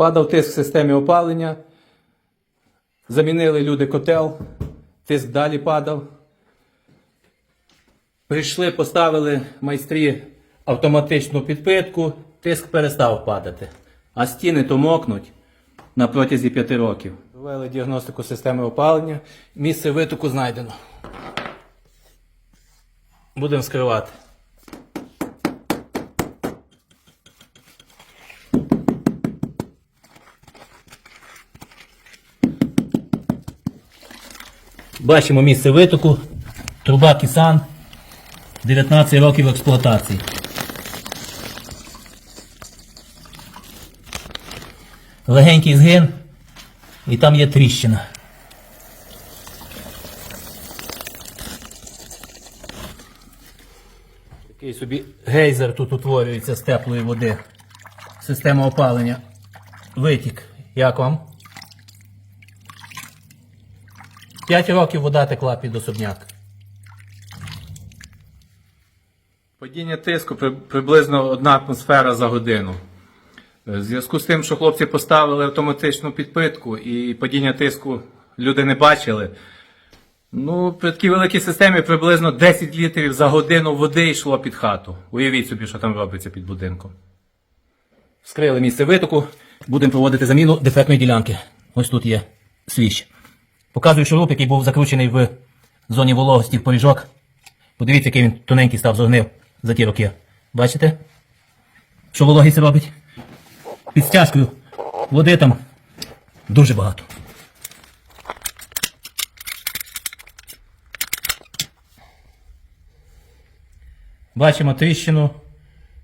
Падав тиск в системі опалення. Замінили люди котел, тиск далі падав. Прийшли, поставили майстрі автоматичну підпитку, тиск перестав падати. А стіни то мокнуть на протязі п'яти років. Провели діагностику системи опалення. Місце витоку знайдено. Будемо скривати. Бачимо місце витоку. Труба Кісан. 19 років експлуатації. Легенький згин. І там є тріщина. Такий собі гейзер тут утворюється з теплої води. Система опалення. Витік. Як вам? 5 років вода текла під особняк. Падіння тиску приблизно одна атмосфера за годину. Е, В зв'язку з тим, що хлопці поставили автоматичну підпитку і падіння тиску люди не бачили. Ну, при такій великій системі приблизно 10 літрів за годину води йшло під хату. Уявіть собі, що там робиться під будинком. Вскрили місце витоку, будемо проводити заміну дефектної ділянки. Ось тут є свіщ. Показую шуруп, який був закручений в зоні вологості в поріжок. Подивіться, який він тоненький став, зогнив за ті роки. Бачите? Що вологість робить? Під стяжкою води там дуже багато. Бачимо тріщину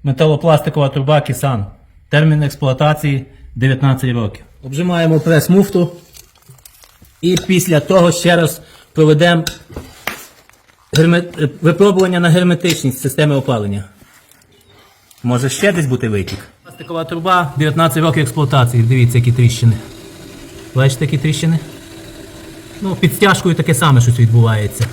металопластикова труба Кісан. Термін експлуатації 19 років. Обжимаємо прес-муфту. І після того ще раз проведемо е, випробування на герметичність системи опалення. Може ще десь бути витік. Пластикова труба, 19 років експлуатації. Дивіться, які тріщини. Бачите, які тріщини? Ну, під стяжкою таке саме щось відбувається.